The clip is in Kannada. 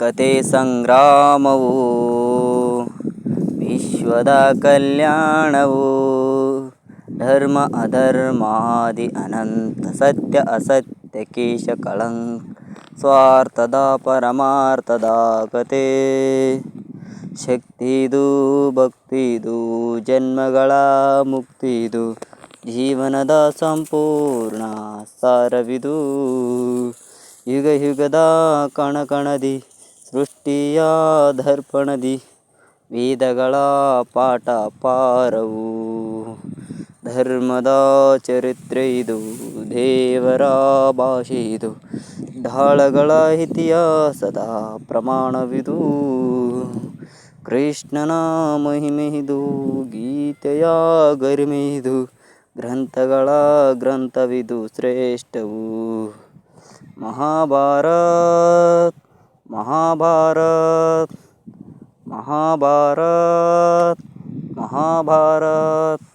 ಕತೆ ಸಂಗ್ರಾಮವು, ವಿಶ್ವದ ಕಲ್ಯಾಣವು, ಧರ್ಮ ಅಧರ್ಮಾದಿ ಅನಂತ ಸತ್ಯ ಅಸತ್ಯ ಕೇಶ ಕಳಂಕ, ಸ್ವಾರ್ಥದ ಪರಮಾರ್ಥದ ಕತೆ. ಶಕ್ತಿದು, ಭಕ್ತಿದು, ಜನ್ಮಗಳ ಮುಕ್ತಿದು, ಜೀವನದ ಸಂಪೂರ್ಣ ಸಾರವಿದು. ಯುಗ ಯುಗದ ಕಣಕಣದಿ ಸೃಷ್ಟಿಯ ದರ್ಪಣದಿ ವೇದಗಳ ಪಾಠ ಪಾರವು. ಧರ್ಮದ ಚರಿತ್ರೆ ಇದು, ದೇವರ ಭಾಷೆ ಇದು. ಢಾಳಗಳ ಇತಿಹಾಸದ ಪ್ರಮಾಣವಿದು. ಕೃಷ್ಣನ ಮಹಿಮೆ ಇದು, ಗೀತೆಯ ಗರಿಮೆ ಇದು. ಗ್ರಂಥಗಳ ಗ್ರಂಥವಿದು ಶ್ರೇಷ್ಠವು. ಮಹಾಭಾರತ್ ಮಹಾಭಾರತ್ ಮಹಾಭಾರತ್ ಮಹಾಭಾರತ್